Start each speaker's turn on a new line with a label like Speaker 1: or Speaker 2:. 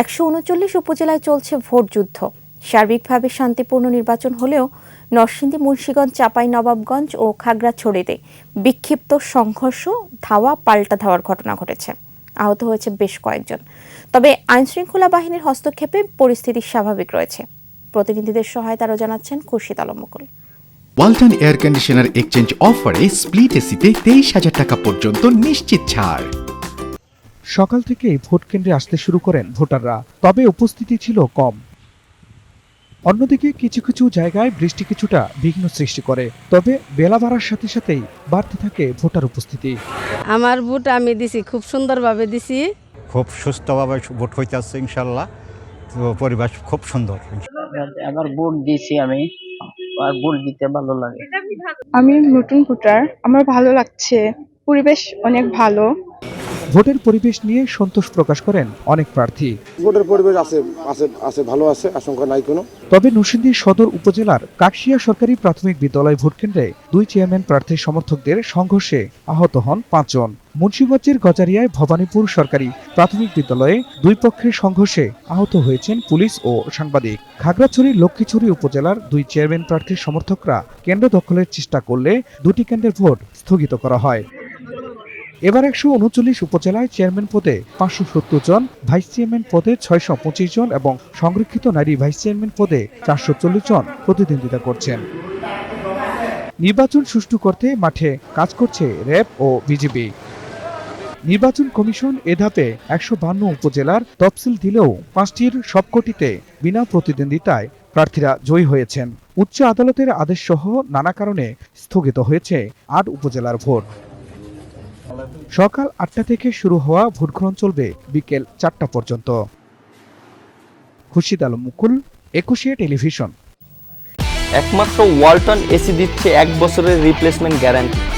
Speaker 1: একশো উনচল্লিশ উপজেলায় চলছে ভোট যুদ্ধ। সার্বিকভাবে শান্তিপূর্ণ নির্বাচন হলেও নরসিংদী, মুন্সীগঞ্জ, চাপাই, নবাবগঞ্জ ও খাগড়াছড়িতে বিক্ষিপ্ত সংঘর্ষ, ধাওয়া, পাল্টা ধাওয়ার ঘটনা ঘটেছে। আহত হয়েছে বেশ কয়েকজন। তবে আইনশৃঙ্খলা বাহিনীর হস্তক্ষেপে পরিস্থিতি স্বাভাবিক রয়েছে। প্রতিনিধিদের সহায়তা জানাচ্ছেন Khurshid Alam Mukul.
Speaker 2: Walton air conditioner exchange অফারে স্প্লিট এসিতে তেইশ হাজার টাকা পর্যন্ত নিশ্চিত ছাড়।
Speaker 3: সকাল থেকেই ভোট কেন্দ্রে আসতে শুরু করেন ভোটাররা তবে উপস্থিতি ছিল কম। অন্যদিকে কিছু কিছু জায়গায় বৃষ্টি কিছুটা বিঘ্ন সৃষ্টি করে তবে বেলা বাড়ার সাথে সাথেই বাড়তে থাকে ভোটার উপস্থিতি।
Speaker 4: আমার ভোট আমি দিছি খুব সুন্দরভাবে দিছি।
Speaker 5: খুব সুস্থভাবে ভোট হইতেছে ইনশাল্লাহ তো পরিবেশ খুব সুন্দর।
Speaker 6: আবার ভোট দিয়েছি আমি আর ভোট দিতে ভালো লাগে।
Speaker 7: আমি নতুন ভোটার আমার ভালো লাগছে পরিবেশ অনেক ভালো।
Speaker 3: ভোটের পরিবেশ নিয়ে সন্তোষ প্রকাশ করেন অনেক প্রার্থী।
Speaker 8: ভোটের পরিবেশ আছে আছে আছে ভালো আছে আশঙ্কা নাই কোনো।
Speaker 3: তবে নরসিংদী সদর উপজেলার কাকশিয়া সরকারি প্রাথমিক বিদ্যালয় ভোটকেন্দ্রে দুই চেয়ারম্যান প্রার্থীর সমর্থকদের সংঘর্ষে আহত হন পাঁচজন। মুন্সিগঞ্জের গজারিয়ায় ভবানীপুর সরকারি প্রাথমিক বিদ্যালয়ে দুই পক্ষের সংঘর্ষে আহত হয়েছেন পুলিশ ও সাংবাদিক। খাগড়াছড়ি লক্ষ্মীছড়ি উপজেলার দুই চেয়ারম্যান প্রার্থীর সমর্থকরা কেন্দ্র দখলের চেষ্টা করলে দুটি কেন্দ্রের ভোট স্থগিত করা হয়। এবার একশো উনচল্লিশ উপজেলায় চেয়ারম্যান পদে পাঁচশো সত্তর জন, ভাইস চেয়ারম্যান পদে ছয়শো পঁচিশ জন এবং সংরক্ষিত নারী ভাইস চেয়ারম্যান পদে চারশো চল্লিশ জন প্রতিদ্বন্দ্বিতা করছেন। নির্বাচন সুষ্ঠু করতে মাঠে কাজ করছে র্যাব ও বিজিবি নির্বাচন কমিশন এ ধাপে একশো বান্ন উপজেলার তফসিল দিলেও পাঁচটির সবকটিতে বিনা প্রতিদ্বন্দ্বিতায় প্রার্থীরা জয়ী হয়েছেন। উচ্চ আদালতের আদেশ সহ নানা কারণে স্থগিত হয়েছে আট উপজেলার ভোট। সকাল আটটা থেকে শুরু হওয়া ভোটগ্রহণ চলবে বিকেল চারটা পর্যন্ত। খুশিদ আলম মুকুল, একুশে টেলিভিশন।
Speaker 9: একমাত্র ওয়ালটন এসি দিচ্ছে এক বছরের রিপ্লেসমেন্ট গ্যারান্টি